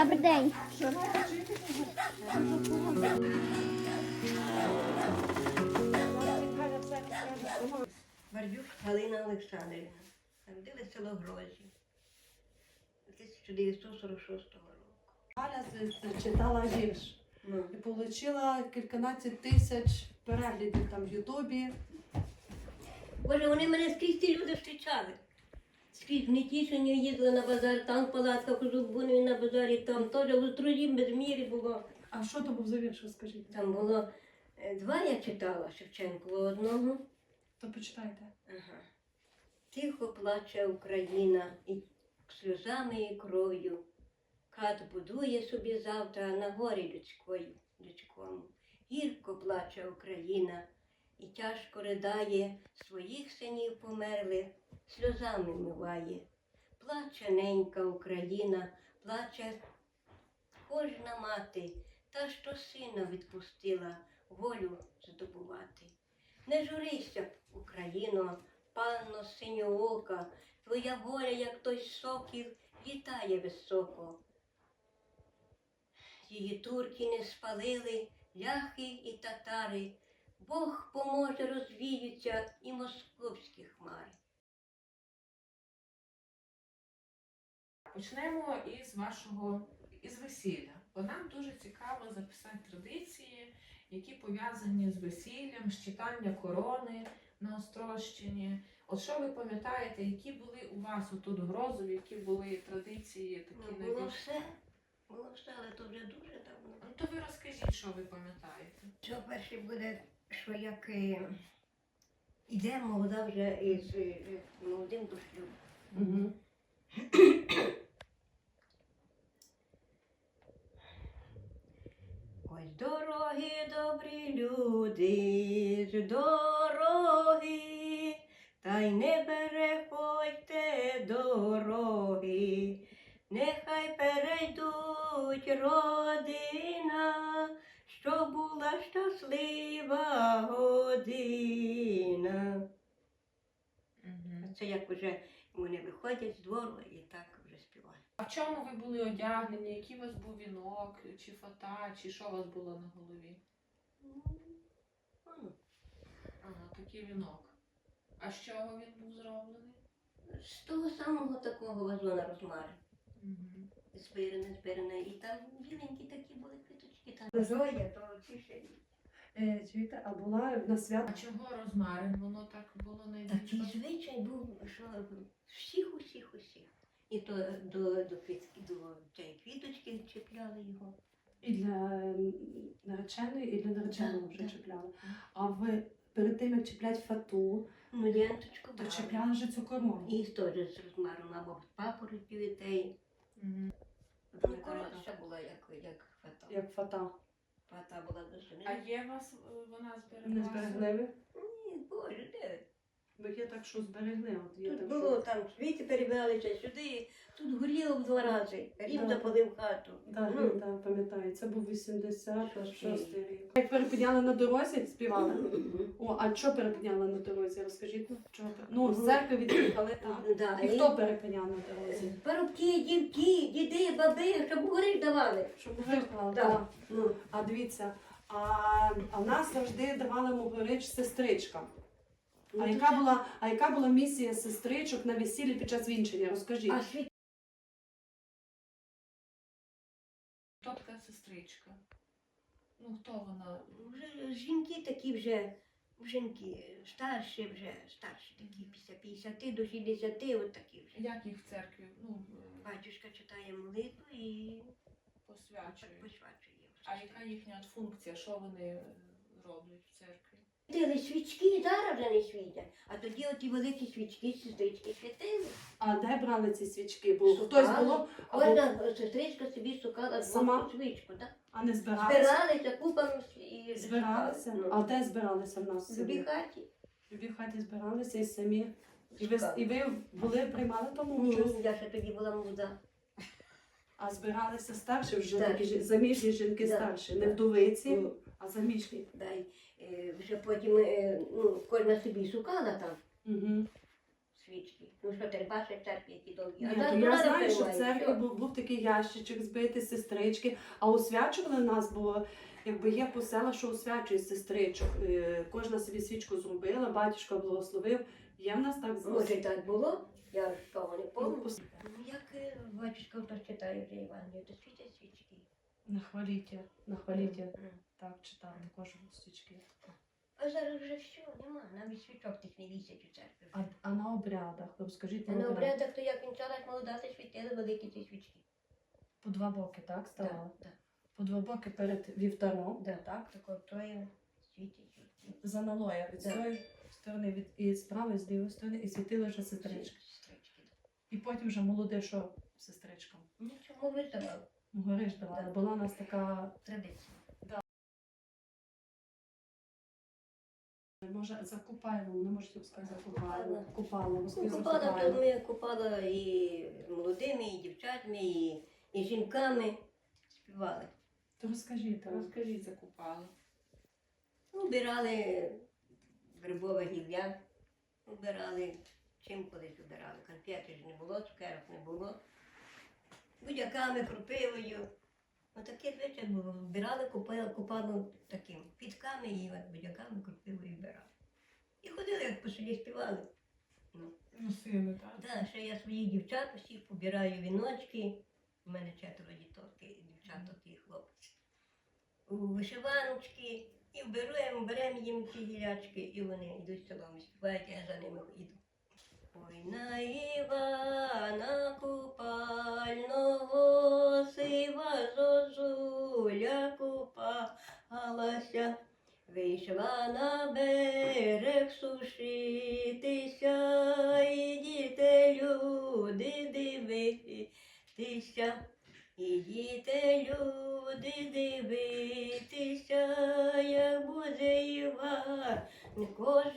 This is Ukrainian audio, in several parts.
Добрий день. Бардюк Галина Олександрівна. Народилась село Грозі 1946 року. Галя читала вірш Ну, і отримала кільканадцять тисяч переглядів там в Ютубі. Боже, вони мене скрізь ті люди зустрічали. Скрізь в Нетішині їздила на базар, там в палатках у Зубунові на базарі, там теж у Струзі без мірі було. А що то був за вірш, розкажіть? Там було е, два я читала Шевченкова одного. То почитайте. Ага. Тихо плаче Україна і сльозами і кров'ю. Хат будує собі завтра на горі людською, людському. Гірко плаче Україна і тяжко ридає, своїх синів померлих, сльозами миває. Плаче ненька Україна, плаче кожна мати, та що сина відпустила волю здобувати. Не журися, Україно, панно синьоока, твоя воля, як той сокіл, літає високо. Її турки не спалили, ляхи і татари. Бог поможе розвіються і московські хмари. Почнемо із вашого із весілля. Бо нам дуже цікаво записати традиції, які пов'язані з весіллям, з читання корони на Острощині. От що ви пам'ятаєте, які були у вас отут в Грозові, які були традиції такі Ну, було все, було все, але то вже дуже давно. Ну то ви розкажіть, що ви пам'ятаєте. Що перше буде, що як е, іде молода вже із е, молодим до шлюбу. Угу. Ось дороги, добрі люди, з Це як вже вони виходять з двору і так вже співають. А в чому ви були одягнені? Який у вас був вінок, чи фата, чи що у вас було на голові? Ну, Ага, такий вінок. А з чого він був зроблений? З того самого такого вазона розмари. Угу. Збиране, збиране, і там біленькі такі були квіточки. Там зоя, то ці ще Е, чуєте, а була на свят А чого розмарин? Воно так було такий найбільше. звичай був, що всіх, усіх, усіх. І то до, до, квітки, до цієї квіточки чіпляли його. і для м, нареченої, і для нареченого Так, вже так. чіпляли. А ви перед тим, як чіплять фату, Ну, ленточку то брали. чіпляли вже цю корону. І теж з розмаром або папоротів і теї. Мгм. Ну, коротша була, як, як фата. Як фата. Фата була дуже. А є у вас е, вона Не збереглася? зберегли ви? Бо є так, що зберегли. От є Тут так, було що... там світи перебиралися сюди, тут горіло в два рази. Рім Да. запалив хату. Так, Ну, так, пам'ятаю. Це був 86 Шостий. рік. Як перепиняли на дорозі, співали. О, а що перепиняли на дорозі? Розкажіть. ну, Чого? пер- Ну, з церкви від'їхали, так. Да, І хто перепиняв на дорозі? Парубки, дівки, діди, баби, щоб гориш давали. Щоб грибала, Да. так. Ну, А дивіться, а, а нас завжди давали могорич сестричкам. А яка була, а яка була місія сестричок на весіллі під час вінчання? Розкажіть. А світ Хто така сестричка? Ну хто вона? вже жінки такі вже, жінки старші вже, старші такі, після 50 до 60, от такі вже. Як їх в церкві? Ну, е, Батюшка читає молитву і посвячують. посвячує. А яка їхня от функція? Що вони е, роблять в церкві? Світили свічки, зараз вже не світять. А тоді оті великі свічки, сестрички світили. А де брали ці свічки? Бо Шукали. хтось було, або, Кожна сестричка собі шукала Сама? двох свічку, так? а не збиралися. Збиралися купами і Збиралися? Ну, А де збиралися в нас? в любій хаті. В любій хаті збиралися і самі. І ви, і ви були, приймали тому Ні, участь? я ще тоді була молода. А збиралися старші вже Так. такі жі- заміжні жінки Да. старші, не вдовиці, Ну, а заміжні. Вже потім е, ну, кожна собі шукала там Угу. свічки. Ну що, ти бачиш церкві, які довгі. Ні, А то я знаю, що в церкві був, був такий ящичок збитий сестрички, а освячували нас, бо якби є по селах, що освячують сестричок. Е, Кожна собі свічку зробила, батюшка благословив. Є в нас так з- Може, так було, я того не Ну, пам'ятаю. Ну, Як е, батюшка то читає вже Івангелію, то світять свічки. На хваліті, на хваліті. Мгм. Так, читали кожен свічки. А зараз вже все, нема, навіть свічок тих не вісять у церкві. А, а на обрядах, розкажіть А на обрядах. то як вінчалась молода, то світили великі ці свічки. По два боки, так, ставали? Так, По два боки перед вівтаром, так, так, тако троє світять. за налоя від Да. цієї сторони, від і з правої, з лівої сторони, і світили вже сестрички. Сестрички. І потім вже молоде, що сестричкам. Нічого виставав. Гориш давала. Так. Була у нас така, Традиція. Може, за Купайлом, не можете сказати за Купала. Купала, Купала, то ми купала і молодими, і дівчатами, і, і жінками співали. То розкажіть, розкажіть за купало. Ну, Убирали грибове гілля, убирали, чим колись убирали. Конфети ж не було, цукерок не було. Будяками, крупивою. Звичай було. Вбирали, купали, купали таким підками і от будяками, крупивою вбирали. І ходили, як по селі співали. Носили, так? Так, ще я своїх дівчат усіх побираю віночки. У мене четверо діток, і дівчаток і хлопці. У вишиваночки. І вберемо, беремо їм ці гілячки, і вони йдуть селом, співають, я за ними йду. Ой на Івана Вийшла на берег сушитися, і люди дивитися, і діти люди дивитися, як буде Іван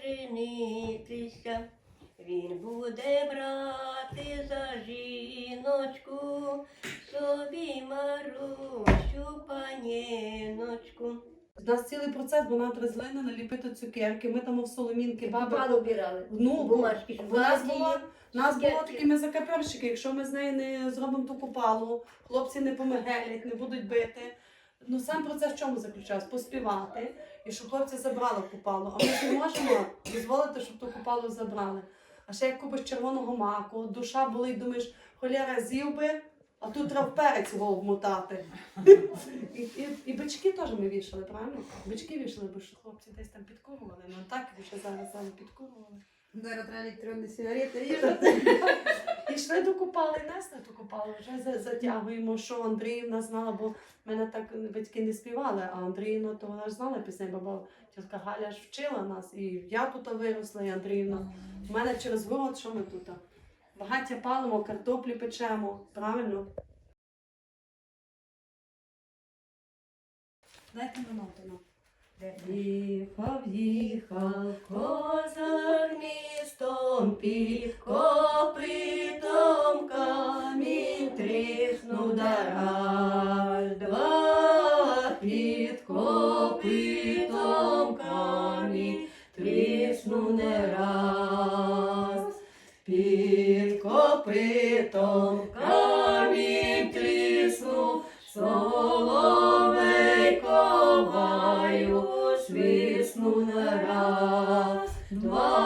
женитися. Він буде брати за жіночку собі Марусю паніночку. У нас цілий процес, бо нам треба з наліпити цукерки. Ми там в соломінки баби. Обирали. Ну, бумажки, У нас шоколадки. було, нас було цукерки. такими закаперщики, якщо ми з нею не зробимо ту купалу, хлопці не помигелять, не будуть бити. Ну сам процес в чому заключався? Поспівати, і щоб хлопці забрали купалу. А ми ж не можемо дозволити, щоб ту купалу забрали. А ще як купиш червоного маку, душа болить, думаєш, холєра з'їв би, а тут треба в перець його обмотати. І, і, і бички теж ми вішали, правильно? Бички вішали, бо що хлопці десь там підкурували. Ну так, що зараз зараз підкурували. Зараз треба електронні сигарети І йшли до купали, несли ту купалу, вже затягуємо, що Андріївна знала, бо в мене так батьки не співали, а Андріївна то вона ж знала пісень, баба тітка Галя ж вчила нас, і я тут виросла, і Андріївна. У мене через город, що ми тут? Багаття палимо, картоплі печемо, правильно? Дайте минутину. Їхав, їхав, козак містом під гаю свиснув на раз. Два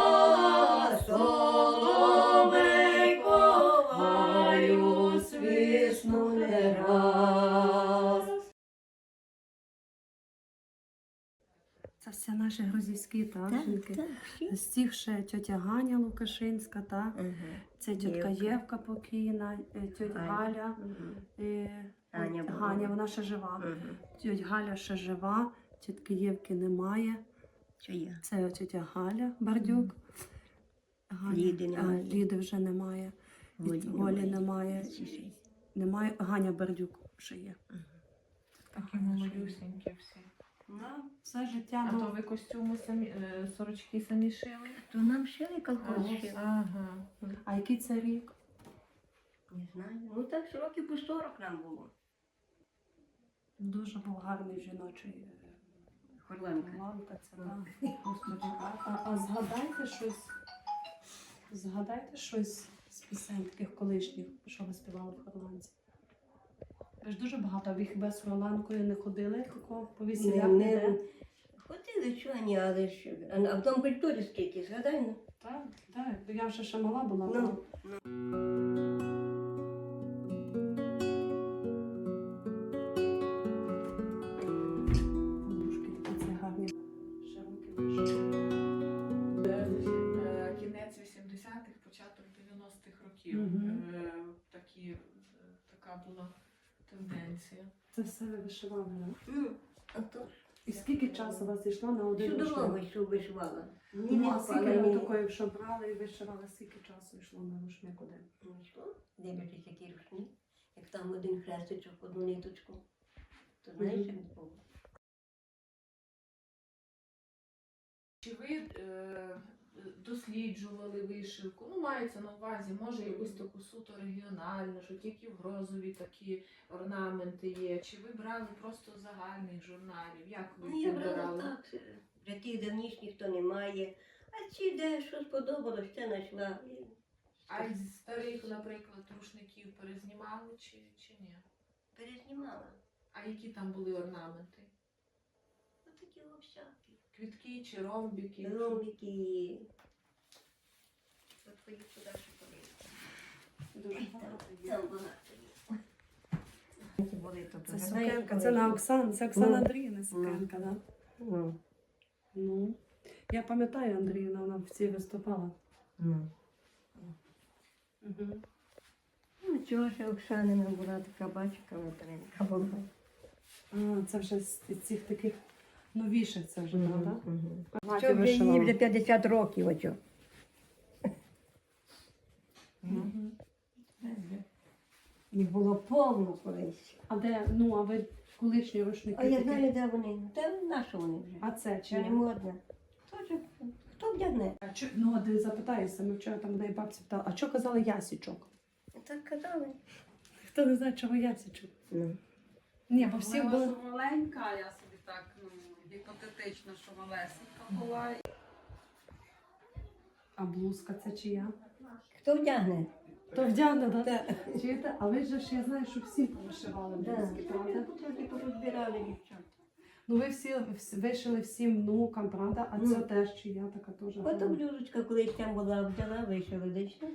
Це наші грузівські танченки. З цих ще тьотя Ганя Лукашинська, та? це тітка Євка. Покійна, е, тьотя Галя. е, Аня от. Ганя, вона ще жива. Тьотя Галя ще жива, тітки Євки немає. Я? Це тітя Галя Бардюк. Галя, Ліди а. Ліди вже немає. Волі Волі немає. немає. Немає. Ганя Бардюк ще є. Такі малюсенькі всі. Да, все життя. А ну, то ви костюми самі, е, сорочки самі шили? То нам шили колхоз. Ага. А який це рік? Не знаю. Ну так що років по 40 нам було. Дуже був гарний жіночий. е, Хорланка. Це. Господи, а, а, а згадайте щось. Згадайте щось з пісень таких колишніх, що ви співали в Хорланці. Ви ж дуже багато, ви хіба з Роланкою не ходили по весілях? Не, не. Ходили, чого ні, але ж. А а в дом культурі скільки, згадай, ну. Так, так, я вже ще мала була. Ну, тенденція. Це все ви вишивали, так? ну, а то І скільки часу у вас йшло на один всю дорогу рушник? йшов вишивала. Ні, Ну, а скільки ви такої, що брали і вишивали, скільки часу йшло на рушник один? Ну, що? Дивлячись, який рушник. Як там один хрестичок, одну ниточку. То знаєш, як було? Чи ви е, досліджували вишивку? Ну, мається на увазі, може якусь таку суто регіональну, що тільки в Грозові такі орнаменти є. Чи ви брали просто загальних журналів? Як ви Ну, я брала так. е, Для тих давнішніх то немає. А ці, де що сподобалось, те знайшла. І А із старих, наприклад, рушників перезнімали чи, чи ні? Перезнімала. А які там були орнаменти? Отакі всякі. Квітки чи ромбики? Ромбики і... От твої подивіться. Дуже багато. Там багато є. Це сукенка, це на Оксан, це Оксана Ну. Андріївна сукенка, так? Ну, Ну. Я пам'ятаю Андріївна, вона в цій виступала. ну. Угу. Ну, чого ж Оксанина була така бачка материнка була. А, це вже з цих таких новіших це вже, правда? Що вже їй вже 50 років. Мгм. Їх було повно колись. А де, ну, а ви колишні рушники? А я такі? знаю, де вони. Де наші вони вже. А це чи не ні? модна. Тоже, хто вдягне? А чо, ну, а ти запитаюся, ми вчора там одної бабці питали, а що казали ясічок? Так казали. Хто не знає, чого ясічок? Ну. Ні, бо всі були... маленька, я собі так, ну, гіпотетично, що малесенька була. А блузка це чия? Хто вдягне? То вдягне, так? Чуєте? А ви ж, я знаю, що всі повишивали блузки, правда? Порозбирали дівчат. Ну ви всі вишили всім внукам, правда? А це теж чия така теж. Ото блюзочка колись там була, взяла, вишила, де все.